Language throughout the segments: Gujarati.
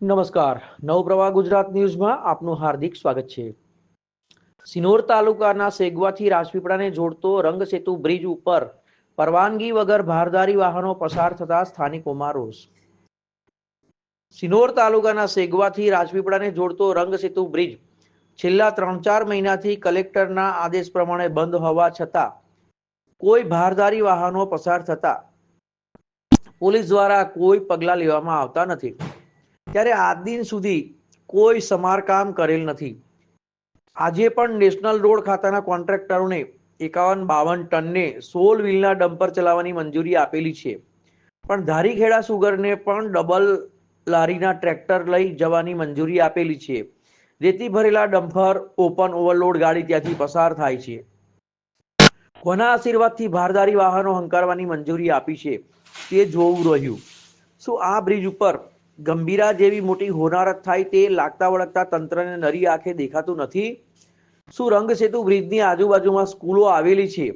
નમસ્કાર. નવપ્રવાહ ગુજરાત ન્યૂઝમાં આપનું હાર્દિક સ્વાગત છે. સિનોર તાલુકાના સેગવાથી રાજપીપળાને જોડતો રંગ સેતુ બ્રિજ ઉપર પરવાનગી વગર ભારદારી વાહનો પસાર થતા સ્થાનિકોમાં રોષ. સિનોર તાલુકાના સેગવાથી રાજપીપળાને જોડતો રંગ સેતુ બ્રિજ છેલ્લા ત્રણ ચાર મહિનાથી કલેક્ટરના આદેશ પ્રમાણે બંધ હોવા છતાં કોઈ ભારદારી વાહનો પસાર થતા પોલીસ દ્વારા કોઈ પગલાં લેવામાં આવતા નથી. ત્યારે આજ દિન સુધી કોઈ સમારકામ કરેલ નથી. આજે પણ નેશનલ રોડ ખાતાના કોન્ટ્રાક્ટરોને એકાવન બાવન ટનને સોલ વ્હીલના ડમ્પર ચલાવવાની મંજૂરી આપેલી છે. પણ ધારીખેડા સુગરને પણ ડબલ લારીના ટ્રેક્ટર લઈ જવાની મંજૂરી આપેલી છે. રેતી ભરેલા ડમ્પર, ઓપન ઓવરલોડ ગાડી ત્યાંથી પસાર થાય છે. કોના આશીર્વાદથી ભારદારી વાહનો હંકારવાની મંજૂરી આપી છે તે જોવું રહ્યું. શું આ બ્રિજ ઉપર ગંભીરા જેવી મોટી હોનારત થાય તે લાગતા વળગતા તંત્રને નરી આંખે દેખાતું નથી. શું રંગ સેતુ બ્રિજની આજુબાજુમાં સ્કૂલો આવેલી છે?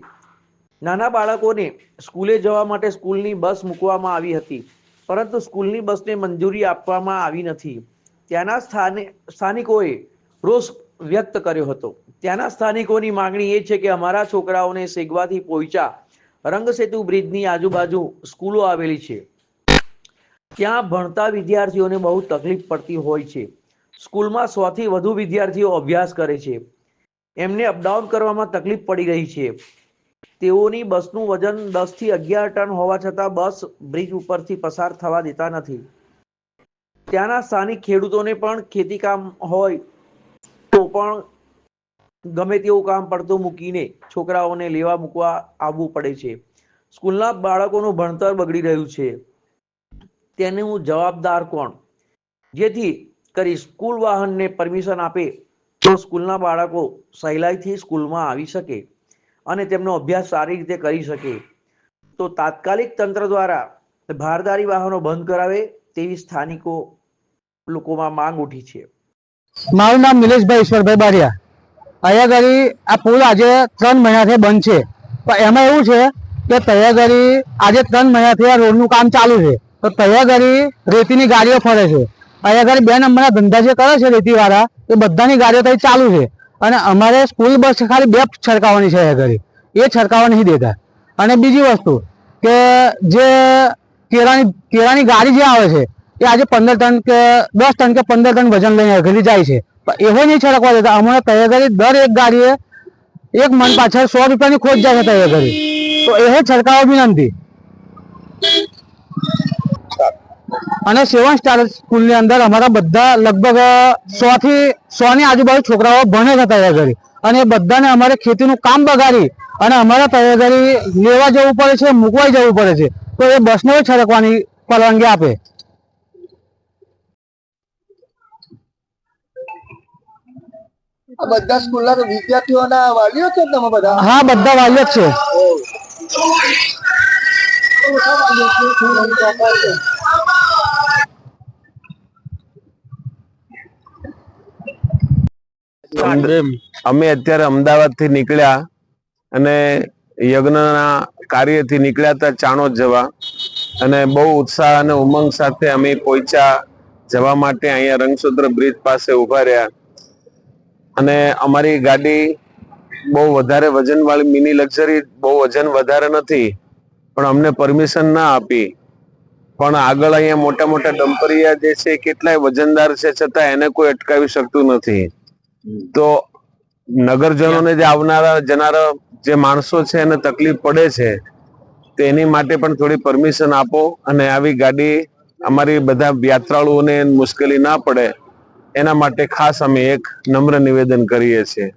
નાના બાળકોને સ્કૂલે જવા માટે સ્કૂલની બસ મૂકવામાં આવી હતી, પરંતુ સ્કૂલની બસને મંજૂરી આપવામાં આવી નથી. ત્યાંના સ્થાને, સ્થાનિકોએ રોષ વ્યક્ત કર્યો હતો. ત્યાંના સ્થાનિકોની માંગણી એ છે કે અમારા છોકરાઓને સેગવાથી પહોંચ્યા રંગસેતુ બ્રિજની આજુબાજુ સ્કૂલો આવેલી છે. ત્યાં ભણતા વિદ્યાર્થીઓને બહુ તકલીફ પડતી હોય છે? સ્કૂલમાં સોથી વધુ વિદ્યાર્થીઓ અભ્યાસ કરે છે. એમને અપડાઉન કરવામાં તકલીફ પડી રહી છે. તેઓની બસનું વજન દસથી અગિયાર ટન હોવા છતાં બસ બ્રિજ ઉપરથી પસાર થવા દેતા નથી. ત્યાંના સ્થાનિક ખેડૂતોને પણ ખેતી કામ હોય તો પણ ગમે તેવું કામ પડતું મૂકીને છોકરાઓને લેવા મૂકવા આવવું પડે છે. સ્કૂલના બાળકોનું ભણતર બગડી રહ્યું છે. તેનું જવાબદાર કોણ? જેથી કરી સ્કૂલ વાહનને પરમિશન આપે તો સ્કૂલના બાળકો સહેલાઈથી સ્કૂલમાં આવી શકે અને તેમનો અભ્યાસ સારી રીતે કરી શકે. તો તાત્કાલિક તંત્ર દ્વારા ભારદારી વાહનો બંધ કરાવે તેવી સ્થાનિકો લોકોમાં માંગ ઉઠી છે. મારું નામ નિલેશભાઈ ઈશ્વરભાઈ બારિયા. અહીંયા ઘડી આ પુલ આજે ત્રણ મહિનાથી બંધ છે. પણ એમાં એવું છે કે તૈયાર ઘડી આજે ત્રણ મહિનાથી આ રોડનું કામ ચાલુ છે. તો તૈયાર ઘડી રેતીની ગાડીઓ ફરે છે. અહીંયા આગળ બે નંબરના ધંધા જે કરે છે રેતીવાળા, એ બધાની ગાડીઓ ત્યાં ચાલુ છે. અને અમારે સ્કૂલ બસ ખાલી બે છરકાવવાની છે અહીંયા આગળ. એ છરકાવવા નહીં દેતા. અને બીજી વસ્તુ કે જે કેળાની કેળાની ગાડી જે આવે છે, એ આજે પંદર ટન કે દસ ટન કે પંદર ટન વજન લઈને ઘડી જાય છે. એવો નહીં છરકવા દેતા. અમારે તૈયાર દર એક ગાડીએ એક મન પાછળ સો રૂપિયાની ખોટ જાય છે તૈયાર ઘડી તો એ છડકાવો વિનંતી. અને સેવન સ્ટાર સ્કૂલની અંદર અમારા બધા લગભગ સો થી સો ની આજુબાજુ છોકરાઓ ભણે છે તૈયાર. અને એ બધાને અમારે ખેતીનું કામ બગાડી અને અમારે તૈયારી લેવા જવું પડે છે મૂકવા જવું પડે છે. તો એ બસને છડકવાની પરવાનગી આપે. આ બધા સ્કૂલના વિદ્યાર્થીઓના વાલીઓ છે તમે બધા? હા બધા વાલીઓ છે ઓછા વાલીઓ છો, થોડા ચોપા છે. અમે અત્યારે અમદાવાદથી નીકળ્યા અને યજ્ઞના કાર્યથી નીકળ્યા હતા ચાણોદ જવા. અને બહુ ઉત્સાહ અને ઉમંગ સાથે અમે પહોંચ્યા જવા માટે અહીંયા રંગસૂત્ર બ્રિજ પાસે ઊભા રહ્યા. અને અમારી ગાડી બહુ વધારે વજન વાળી મિની લક્ઝરી બહુ વજન વધારે નથી, પણ અમને પરમિશન ના આપી. પણ આગળ અહીંયા મોટા મોટા ડમ્પરિયા જે છે કેટલાય વજનદાર છે છતાં એને કોઈ અટકાવી શકતું નથી. તો નગરજનોને જે આવનારા, જનારા જે માણસો છે એને તકલીફ પડે છે તેની માટે પણ થોડી પરમિશન આપો અને આવી ગાડી અમારી બધા યાત્રાળુઓને મુશ્કેલી ના પડે, એના માટે ખાસ અમે એક નમ્ર નિવેદન કરીએ છીએ.